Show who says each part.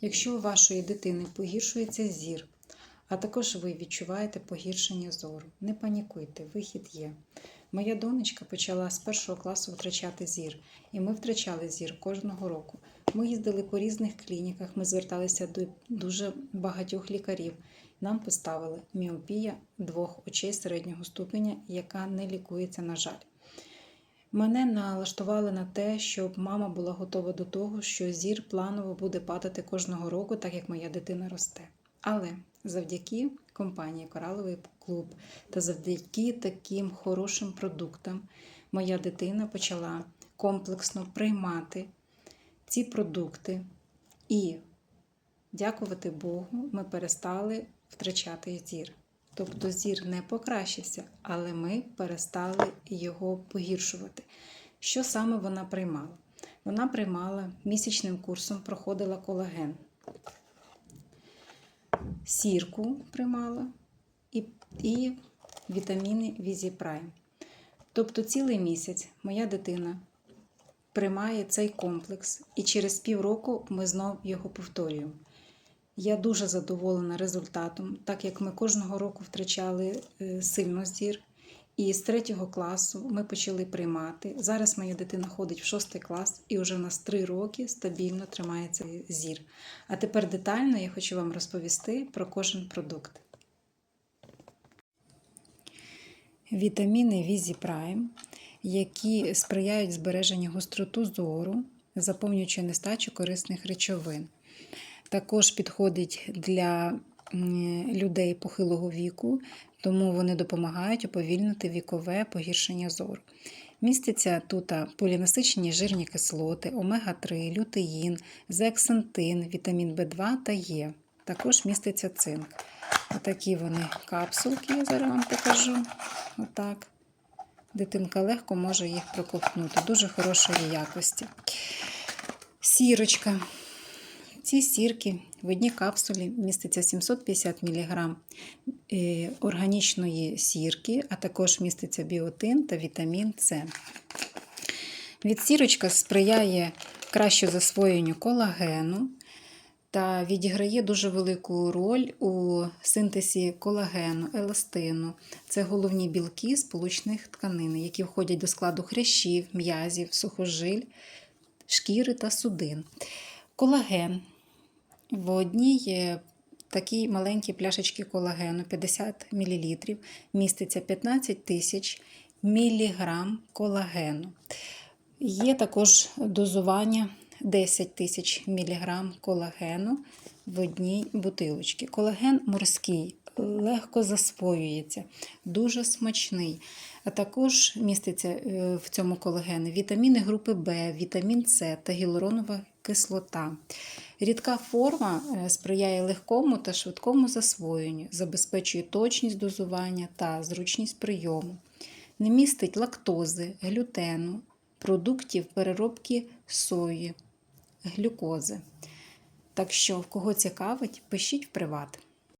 Speaker 1: Якщо у вашої дитини погіршується зір, а також ви відчуваєте погіршення зору, не панікуйте, вихід є. Моя донечка почала з першого класу втрачати зір, і ми втрачали зір кожного року. Ми їздили по різних клініках, ми зверталися до дуже багатьох лікарів. Нам поставили міопія двох очей середнього ступеня, яка не лікується, на жаль. Мене налаштували на те, щоб мама була готова до того, що зір планово буде падати кожного року, так як моя дитина росте. Але завдяки компанії Кораловий клуб та завдяки таким хорошим продуктам моя дитина почала комплексно приймати ці продукти. І, дякувати Богу, ми перестали втрачати зір. Тобто зір не покращився, але ми перестали його погіршувати. Що саме вона приймала? Вона приймала місячним курсом, проходила колаген. Сірку приймала і, і вітаміни Візіпрайм. Тобто цілий місяць моя дитина приймає цей комплекс, і через півроку ми знов його повторюємо. Я дуже задоволена результатом, так як ми кожного року втрачали е, сильно зір. І з третього класу ми почали приймати. Зараз моя дитина ходить в шостий клас і вже у нас три роки стабільно тримається зір. А тепер детально я хочу вам розповісти про кожен продукт. Вітаміни Візі Прайм, які сприяють збереженню гостроту зору, заповнюючи нестачу корисних речовин. Також підходить для людей похилого віку, тому вони допомагають уповільнити вікове погіршення зору. Містяться тут полінасичені жирні кислоти, омега-3, лютеїн, зексантин, вітамін В2 та Е. Також міститься цинк. Отакі вони капсулки, я зараз вам покажу. Отак. Дитинка легко може їх проковтнути. Дуже хорошої якості. Сірочка. Ці сірки в одній капсулі міститься 750 мг органічної сірки, а також міститься біотин та вітамін С. Відсірочка сприяє кращому засвоєнню колагену та відіграє дуже велику роль у синтезі колагену, еластину. Це головні білки сполучних тканин, які входять до складу хрящів, м'язів, сухожиль, шкіри та судин. Колаген в одній такій маленькій пляшечці колагену 50 мл міститься 15 тисяч міліграм колагену. Є також дозування 10 тисяч міліграм колагену в одній бутилочці. Колаген морський, легко засвоюється, дуже смачний. А також міститься в цьому колагені вітаміни групи В, вітамін С та гіалуронова кислота. Рідка форма сприяє легкому та швидкому засвоєнню, забезпечує точність дозування та зручність прийому. Не містить лактози, глютену, продуктів переробки сої, глюкози. Так що, в кого цікавить, пишіть в приват.